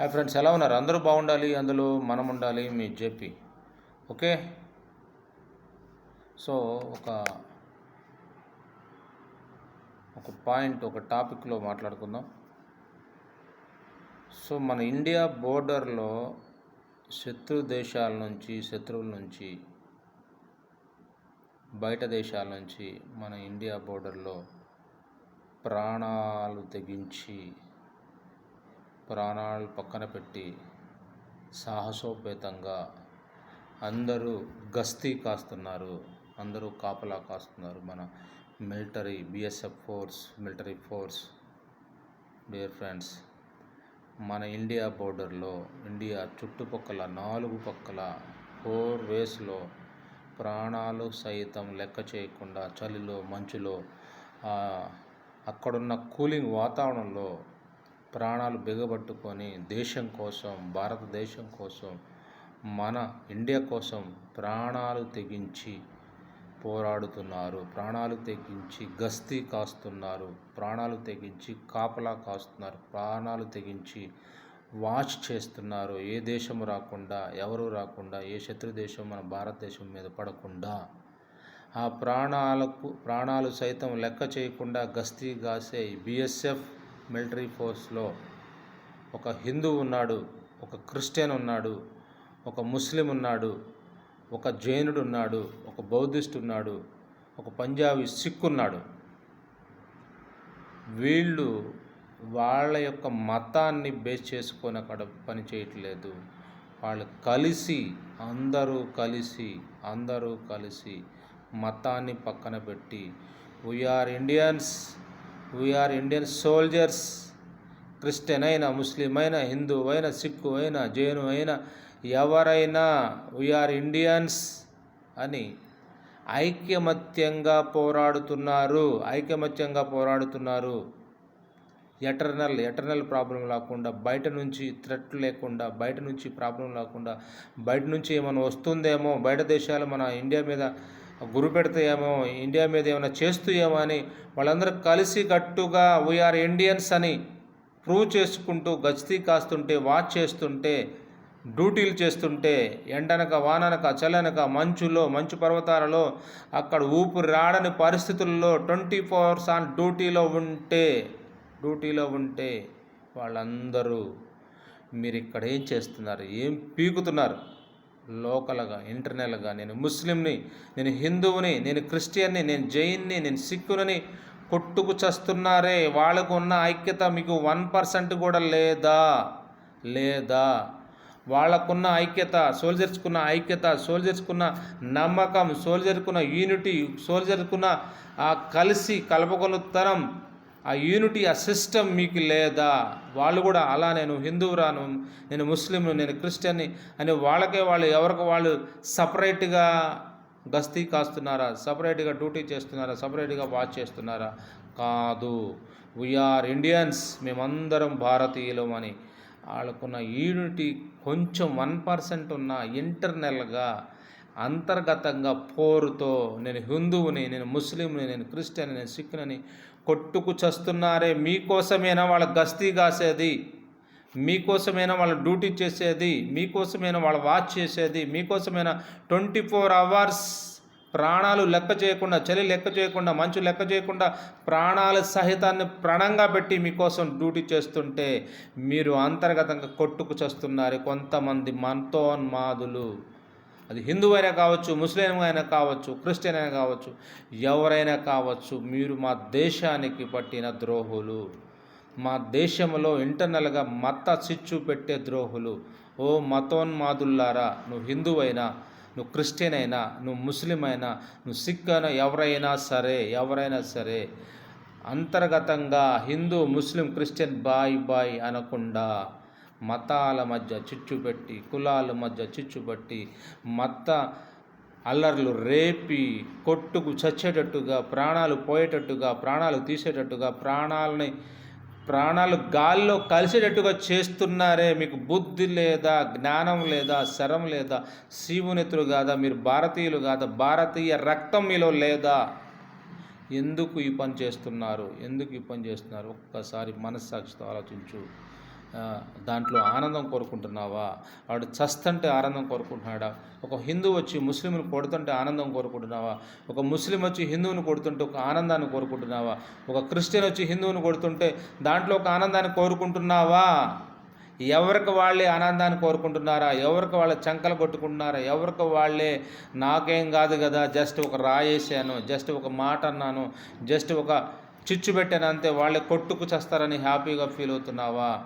Hi friends ఎలా ఉన్నారు? అందరూ బాగుండాలి అందులో మనం ఉండాలి మీ జేపీ. ఓకే? సో ఒక ఒక పాయింట్ ఒక టాపిక్లో మాట్లాడుకుందాం. సో మన ఇండియా బోర్డర్లో శత్రు దేశాల నుంచి శత్రువుల నుంచి బయట దేశాల నుంచి మన ఇండియా బోర్డర్లో ప్రాణాలు తెగించి ప్రాణాలు పక్కన పెట్టి సాహసోపేతంగా అందరూ గస్తీ కాస్తున్నారు. అందరూ కాపలా కాస్తున్నారు. మన military BSF force military force dear friends మన ఇండియా బోర్డర్లో ఇండియా చుట్టుపక్కల నాలుగు పక్కల ఫోర్ వేస్లో ప్రాణాలు సైతం లెక్క చేయకుండా చలిలో మంచులో అక్కడున్న కూలింగ్ వాతావరణంలో ప్రాణాలు బిగబట్టుకొని దేశం కోసం భారతదేశం కోసం మన ఇండియా కోసం ప్రాణాలు తెగించి పోరాడుతున్నారు. ప్రాణాలు తెగించి గస్తీ కాస్తున్నారు. ప్రాణాలు తెగించి కాపలా కాస్తున్నారు. ప్రాణాలు తెగించి వాచ్ చేస్తున్నారు. ఏ దేశం రాకుండా ఎవరు రాకుండా ఏ శత్రు దేశం మన భారతదేశం మీద పడకుండా. ఆ ప్రాణాలకు ప్రాణాలు సైతం లెక్క చేయకుండా గస్తీ కాసే బిఎస్ఎఫ్ మిలిటరీ ఫోర్స్లో ఒక హిందూ ఉన్నాడు ఒక క్రిస్టియన్ ఉన్నాడు ఒక ముస్లిం ఉన్నాడు ఒక జైనుడు ఉన్నాడు ఒక బౌద్ధిస్ట్ ఉన్నాడు ఒక పంజాబీ సిక్ ఉన్నాడు. వీళ్ళు వాళ్ళ యొక్క మతాన్ని బేస్ చేసుకొని అక్కడ పని చేయట్లేదు. వాళ్ళు కలిసి అందరూ కలిసి అందరూ కలిసి మతాన్ని పక్కన పెట్టి we are Indians we are Indian soldiers Christian అయినా ముస్లిం అయినా హిందూ అయినా సిక్కు అయినా జైను అయినా ఎవరైనా వీఆర్ ఇండియన్స్ అని ఐక్యమత్యంగా పోరాడుతున్నారు. ఐకమత్యంగా పోరాడుతున్నారు. ఎటర్నల్ ఎటర్నల్ ప్రాబ్లం లేకుండా బయట నుంచి థ్రెట్ లేకుండా బయట నుంచి ప్రాబ్లం లేకుండా బయట నుంచి ఏమైనా వస్తుందేమో బయట దేశాలు మన ఇండియా మీద గురి ఏమో ఇండియా మీద ఏమైనా చేస్తూ ఏమో అని వాళ్ళందరూ కలిసి కట్టుగా వీఆర్ ఇండియన్స్ అని ప్రూవ్ చేసుకుంటూ గస్తీ కాస్తుంటే వాచ్ చేస్తుంటే డ్యూటీలు చేస్తుంటే ఎండనక వాననక చల్లనక మంచులో మంచు పర్వతాలలో అక్కడ ఊపిరి రాడని పరిస్థితుల్లో ట్వంటీ ఫోర్ అవర్స్ ఆన్ డ్యూటీలో ఉంటే డ్యూటీలో ఉంటే వాళ్ళందరూ మీరు ఇక్కడ ఏం చేస్తున్నారు? ఏం పీకుతున్నారు? లోకల్గా ఇంటర్నల్గా. నేను ముస్లింని నేను హిందువుని నేను క్రిస్టియన్ని నేను జైన్ని నేను సిక్కునని కొట్టుకు చస్తున్నారే. వాళ్ళకు ఉన్న ఐక్యత మీకు వన్ పర్సెంట్ కూడా లేదా? లేదా? వాళ్ళకున్న ఐక్యత సోల్జర్స్కున్న ఐక్యత సోల్జర్స్కున్న నమ్మకం సోల్జర్కున్న యూనిటీ సోల్జర్కున్న ఆ కలిసి కలపగలుగుతనం ఆ యూనిటీ ఆ సిస్టమ్ మీకు లేదా? వాళ్ళు కూడా అలా నేను హిందువురాను నేను ముస్లింను నేను క్రిస్టియన్ని అని వాళ్ళకే వాళ్ళు ఎవరికి వాళ్ళు సపరేట్గా గస్తీ కాస్తున్నారా? సపరేట్గా డ్యూటీ చేస్తున్నారా? సపరేట్గా వాచ్ చేస్తున్నారా? కాదు. వీఆర్ ఇండియన్స్ మేమందరం భారతీయులం అని. వాళ్ళకున్న యూనిటీ కొంచెం వన్ పర్సెంట్ ఉన్న ఇంటర్నల్గా అంతర్గతంగా పోరుతో నేను హిందువుని నేను ముస్లింని నేను క్రిస్టియన్ నేను సిక్కునని కొట్టుకు చస్తున్నారే మీకోసమైనా వాళ్ళ గస్తీ కాసేది మీకోసమైనా వాళ్ళ డ్యూటీ చేసేది? మీకోసమైనా వాళ్ళ వాచ్ చేసేది? మీకోసమైనా ట్వంటీ ఫోర్ అవర్స్ ప్రాణాలు లెక్క చేయకుండా చలి లెక్క చేయకుండా మంచు లెక్క చేయకుండా ప్రాణాల సహితాన్ని ప్రణంగా పెట్టి మీకోసం డ్యూటీ చేస్తుంటే మీరు అంతర్గతంగా కొట్టుకు చేస్తున్నారు కొంతమంది మంతోన్మాదులు అది హిందూ అయినా కావచ్చు ముస్లిం అయినా కావచ్చు క్రిస్టియన్ అయినా కావచ్చు ఎవరైనా కావచ్చు మీరు మా దేశానికి పట్టిన ద్రోహులు. మా దేశంలో ఇంటర్నల్గా మత చిచ్చు పెట్టే ద్రోహులు. ఓ మతోన్మాదుల్లారా నువ్వు హిందువైనా నువ్వు క్రిస్టియన్ అయినా నువ్వు ముస్లిం అయినా నువ్వు సిక్ అయినా ఎవరైనా సరే ఎవరైనా సరే అంతర్గతంగా హిందూ ముస్లిం క్రిస్టియన్ బాయ్ బాయ్ అనకుండా మతాల మధ్య చిచ్చు పెట్టి కులాల మధ్య చిచ్చు పెట్టి మత అల్లర్లు రేపి కొట్టుకు చచ్చేటట్టుగా ప్రాణాలు పోయేటట్టుగా ప్రాణాలు తీసేటట్టుగా ప్రాణాలని ప్రాణాలు గాల్లో కలిసేటట్టుగా చేస్తున్నారే మీకు బుద్ధి లేదా జ్ఞానం లేదా శరం లేదా శివునెత్తులు కాదా మీరు భారతీయులు కాదా భారతీయ రక్తం మీలో లేదా? ఎందుకు ఈ పని చేస్తున్నారు? ఎందుకు ఈ పని చేస్తున్నారు? ఒక్కసారి మనస్సాక్షితో ఆలోచించు. దాంట్లో ఆనందం కోరుకుంటున్నావా? వాడు చస్తంటే ఆనందం కోరుకుంటున్నాడా? ఒక హిందూ వచ్చి ముస్లింను కొడుతుంటే ఆనందం కోరుకుంటున్నావా? ఒక ముస్లిం వచ్చి హిందువుని కొడుతుంటే ఒక ఆనందాన్ని కోరుకుంటున్నావా? ఒక క్రిస్టియన్ వచ్చి హిందువుని కొడుతుంటే దాంట్లో ఒక ఆనందాన్ని కోరుకుంటున్నావా? ఎవరికి వాళ్ళే ఆనందాన్ని కోరుకుంటున్నారా? ఎవరికి వాళ్ళ చంకలు కొట్టుకుంటున్నారా? ఎవరికి వాళ్ళే నాకేం కాదు కదా జస్ట్ ఒక రాయేసాను జస్ట్ ఒక మాట అన్నాను జస్ట్ ఒక చిచ్చు పెట్టాను అంతే వాళ్ళే కొట్టుకు చేస్తారని హ్యాపీగా ఫీల్ అవుతున్నావా?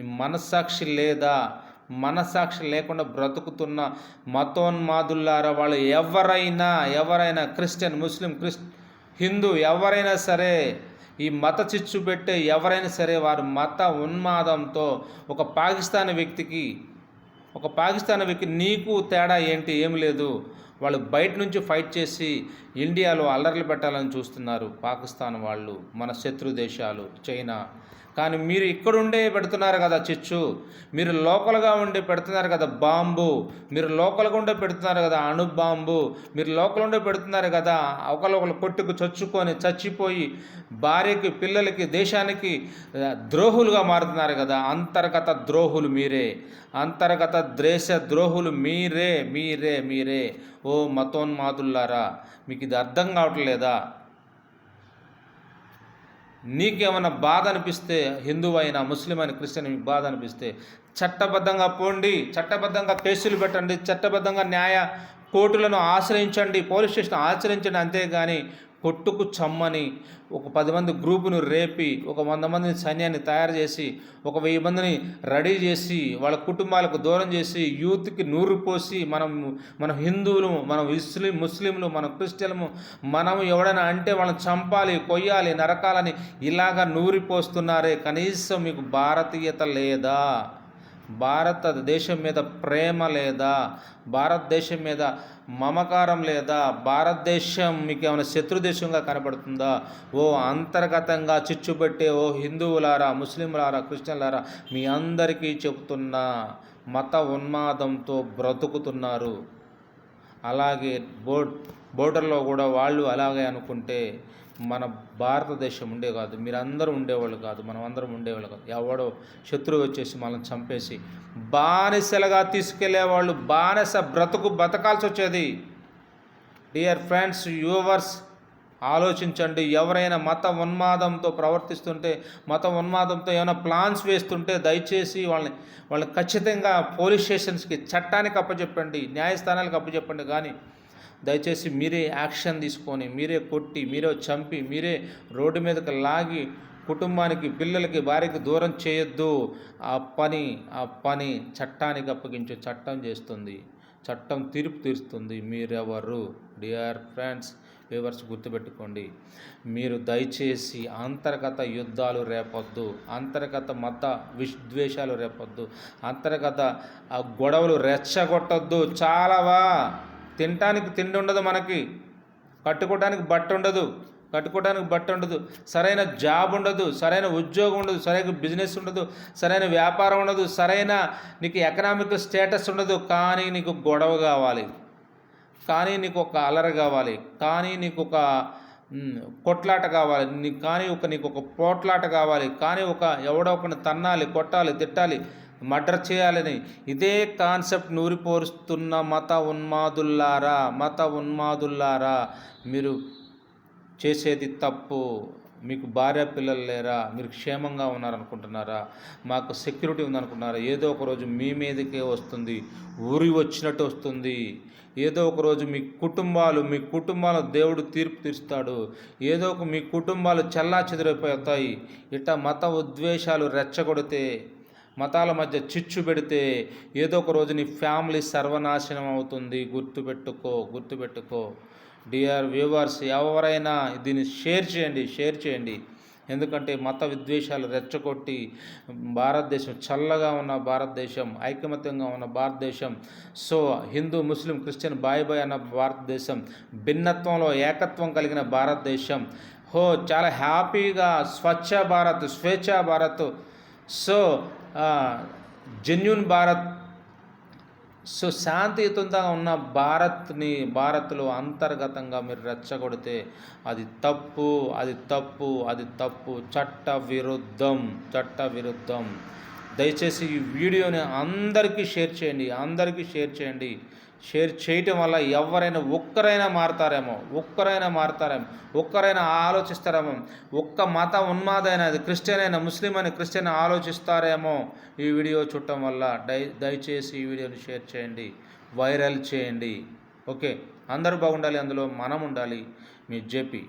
మనస్సాక్షి లేదా మనస్సాక్షి లేకుండా బ్రతుకుతున్న మతోన్మాదుల్లారా వాళ్ళు ఎవరైనా ఎవరైనా క్రిస్టియన్ ముస్లిం క్రిస్ హిందూ ఎవరైనా సరే ఈ మత చిచ్చు పెట్టే ఎవరైనా సరే వారు మత ఉన్మాదంతో ఒక పాకిస్తాన్ వ్యక్తికి ఒక పాకిస్తాన్ వ్యక్తి నీకు తేడా ఏంటి? ఏమి లేదు. వాళ్ళు బయట నుంచి ఫైట్ చేసి ఇండియాలో అల్లర్లు పెట్టాలని చూస్తున్నారు పాకిస్తాన్ వాళ్ళు మన శత్రు దేశాలు చైనా. కానీ మీరు ఇక్కడుండే పెడుతున్నారు కదా చిచ్చు. మీరు లోకల్గా ఉండి పెడుతున్నారు కదా బాంబు. మీరు లోకల్గా ఉండే పెడుతున్నారు కదా అణు బాంబు మీరు లోకల్ ఉండే పెడుతున్నారు కదా ఒకరు కొట్టుకు చచ్చుకొని చచ్చిపోయి భార్యకి పిల్లలకి దేశానికి ద్రోహులుగా మారుతున్నారు కదా. అంతర్గత ద్రోహులు మీరే. అంతర్గత దేశ ద్రోహులు మీరే మీరే మీరే. ఓ మతోన్మాదుల్లారా మీకు ఇది అర్థం కావట్లేదా? నీకేమైనా బాధ అనిపిస్తే హిందువు అయినా ముస్లిం అయినా క్రిస్టియన్ మీకు బాధ అనిపిస్తే చట్టబద్ధంగా పోండి చట్టబద్ధంగా కేసులు పెట్టండి చట్టబద్ధంగా న్యాయ కోర్టులను ఆశ్రయించండి పోలీస్ స్టేషన్ ఆశ్రయించండి అంతేగాని కొట్టుకు చమ్మని ఒక పది మంది గ్రూపును రేపి ఒక వంద మందిని సైన్యాన్ని తయారు చేసి ఒక వెయ్యి మందిని రెడీ చేసి వాళ్ళ కుటుంబాలకు దూరం చేసి యూత్కి నూరు పోసి మనం మన హిందువులు మన ముస్లిం ముస్లింలు మన క్రిస్టియన్లు మనం ఎవడైనా అంటే వాళ్ళని చంపాలి కొయ్యాలి నరకాలని ఇలాగా నూరిపోస్తున్నారే. కనీసం మీకు భారతీయత లేదా? భారతదేశం మీద ప్రేమ లేదా? భారతదేశం మీద మమకారం లేదా? భారతదేశం మీకు ఏమైనా శత్రు దేశంగా కనబడుతుందా? ఓ అంతర్గతంగా చిచ్చుపెట్టే ఓ హిందువులారా ముస్లింలారా క్రిస్టియన్లారా మీ అందరికీ చెబుతున్నా మత ఉన్మాదంతో బ్రతుకుతున్నారు. అలాగే బోర్డర్లో కూడా వాళ్ళు అలాగే అనుకుంటే మన భారతదేశం ఉండే కాదు మీరందరూ ఉండేవాళ్ళు కాదు మనం అందరం ఉండేవాళ్ళు కాదు. ఎవడో శత్రువు వచ్చేసి మనల్ని చంపేసి బానిసలుగా తీసుకెళ్ళేవాళ్ళు బానిస బ్రతుకు బతకాల్సి వచ్చేది. డియర్ ఫ్రెండ్స్ యూవర్స్ ఆలోచించండి ఎవరైనా మత ఉన్మాదంతో ప్రవర్తిస్తుంటే మత ఉన్మాదంతో ఏమైనా ప్లాన్స్ వేస్తుంటే దయచేసి వాళ్ళని వాళ్ళని ఖచ్చితంగా పోలీస్ స్టేషన్స్కి చట్టానికి అప్పచెప్పండి న్యాయస్థానాలకు అప్పచెప్పండి. కానీ దయచేసి మీరే యాక్షన్ తీసుకొని మీరే కొట్టి మీరే చంపి మీరే రోడ్డు మీదకి లాగి కుటుంబానికి పిల్లలకి భార్యకి దూరం చేయొద్దు. ఆ పని ఆ పని చట్టానికి అప్పగించే చట్టం చేస్తుంది. చట్టం తీర్పు తీరుస్తుంది. మీరెవరు? డియర్ ఫ్రెండ్స్ వ్యూవర్స్ గుర్తుపెట్టుకోండి. మీరు దయచేసి అంతర్గత యుద్ధాలు రేపొద్దు. అంతర్గత మత విద్వేషాలు రేపొద్దు. అంతర్గత ఆ గొడవలు రెచ్చగొట్టొద్దు. చాలావా? తినటానికి తిండి ఉండదు మనకి. కట్టుకోవడానికి బట్ట ఉండదు. కట్టుకోవడానికి బట్ట ఉండదు. సరైన జాబ్ ఉండదు. సరైన ఉద్యోగం ఉండదు. సరైన బిజినెస్ ఉండదు. సరైన వ్యాపారం ఉండదు. సరైన నీకు ఎకనామిక్ స్టేటస్ ఉండదు. కానీ నీకు గొడవ కావాలి. కానీ నీకు ఒక అలర కావాలి. కానీ నీకు ఒక కొట్లాట కావాలి. నీకు కానీ ఒక నీకు ఒక పోట్లాట కావాలి. కానీ ఒక ఎవడో ఒకని తన్నాలి కొట్టాలి తిట్టాలి. మర్డర్ చేయాలని. ఇదే కాన్సెప్ట్ నూరిపోరుస్తున్న మత ఉన్మాదుల్లారా మత ఉన్మాదుల్లారా మీరు చేసేది తప్పు మీకు భార్య పిల్లలు లేరా మీరు క్షేమంగా ఉన్నారనుకుంటున్నారా మాకు సెక్యూరిటీ ఉందనుకుంటున్నారా ఏదో ఒక రోజు మీ మీదకే వస్తుంది ఊరి వచ్చినట్టు వస్తుంది ఏదో ఒక రోజు మీ కుటుంబాలు మీ కుటుంబాల దేవుడు తీర్పు తీరుస్తాడు ఏదో ఒక మీ కుటుంబాలు చల్లా చెదిరిపోతాయి ఇట్ట మత ఉద్వేషాలు రెచ్చగొడితే మతాల మధ్య చిచ్చు పెడితే ఏదో ఒక రోజు నీ ఫ్యామిలీ సర్వనాశనం అవుతుంది. గుర్తుపెట్టుకో గుర్తుపెట్టుకో. డియర్ వ్యూవర్స్ ఎవరైనా దీన్ని షేర్ చేయండి షేర్ చేయండి. ఎందుకంటే మత విద్వేషాలు రెచ్చగొట్టి భారతదేశం చల్లగా ఉన్న భారతదేశం ఐకమత్యంగా ఉన్న భారతదేశం సో హిందూ ముస్లిం క్రిస్టియన్ బాయ్ బాయ్ అన్న భారతదేశం భిన్నత్వంలో ఏకత్వం కలిగిన భారతదేశం. హో చాలా హ్యాపీగా స్వచ్ఛ భారత్ స్వేచ్ఛ Bharat. So genuine Bharat so శాంతియుతంగా ఉన్న భారత్ని భారత్లో అంతర్గతంగా మీరు రెచ్చగొడితే అది తప్పు అది తప్పు అది తప్పు చట్ట విరుద్ధం చట్ట విరుద్ధం దయచేసి ఈ వీడియోని అందరికీ షేర్ చేయండి అందరికీ షేర్ చేయండి. షేర్ చేయటం వల్ల ఎవరైనా ఒక్కరైనా మారుతారేమో ఒక్కరైనా మారుతారేమో ఒక్కరైనా ఆలోచిస్తారేమో ఒక్క మత ఉన్మాదైన అది క్రిస్టియన్ అయినా ముస్లిం అని క్రిస్టియన్ ఆలోచిస్తారేమో ఈ వీడియో చూడటం వల్ల దయ దయచేసి ఈ వీడియోని షేర్ చేయండి వైరల్ చేయండి. ఓకే అందరూ బాగుండాలి అందులో మనం ఉండాలి. మీ జేపీ.